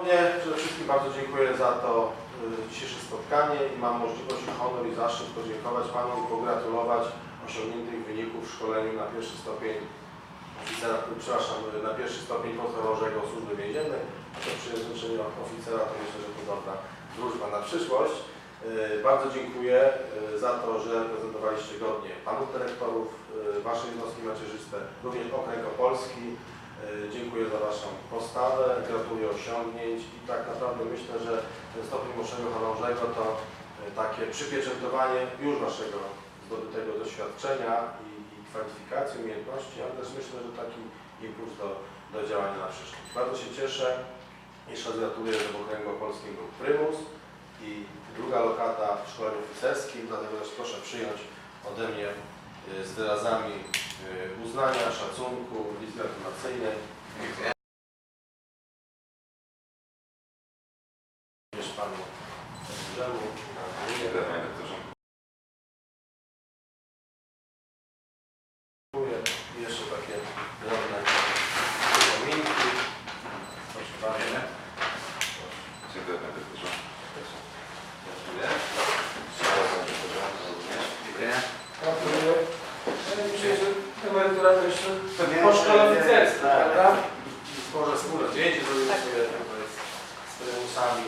Ponownie przede wszystkim bardzo dziękuję za to y, dzisiejsze spotkanie i mam możliwość honor i zaszczyt podziękować Panu i pogratulować osiągniętych wyników w szkoleniu na pierwszy stopień oficera, przepraszam, na pierwszy stopień podchorążego służby więziennej, a to przy języczeniu oficera to myślę, że to dobra wróżba na przyszłość. Y, Bardzo dziękuję y, za to, że reprezentowaliście godnie Panów Dyrektorów, y, Wasze jednostki macierzyste, również Okręg Opolski. Y, Dziękuję za Waszą postawę, gratuluję osiągnięć i tak naprawdę myślę, że ten stopień młodszego chorążego to y, takie przypieczętowanie już Waszego zdobytego doświadczenia i, i kwalifikacji, umiejętności, ale też myślę, że taki impuls do, do działania na przyszłość. Bardzo się cieszę. Jeszcze raz gratuluję, że w Okręgu Opolskim był prymus i druga lokata w szkoleniu oficerskim, dlatego też proszę przyjąć ode mnie z wyrazami y, uznania, szacunku, list gratulacyjny. Również Panu. Dziękuję. I jeszcze takie drobne przypominki. Proszę bardzo. Dziękuję Panie Doktorze. Dziękuję. Dziękuję. Gratuluję. Myślę, że emerytura to jeszcze po szkole oficerskiej, tak. prawda? Może wspólne zdjęcie zrobimy sobie to jest z prymusami.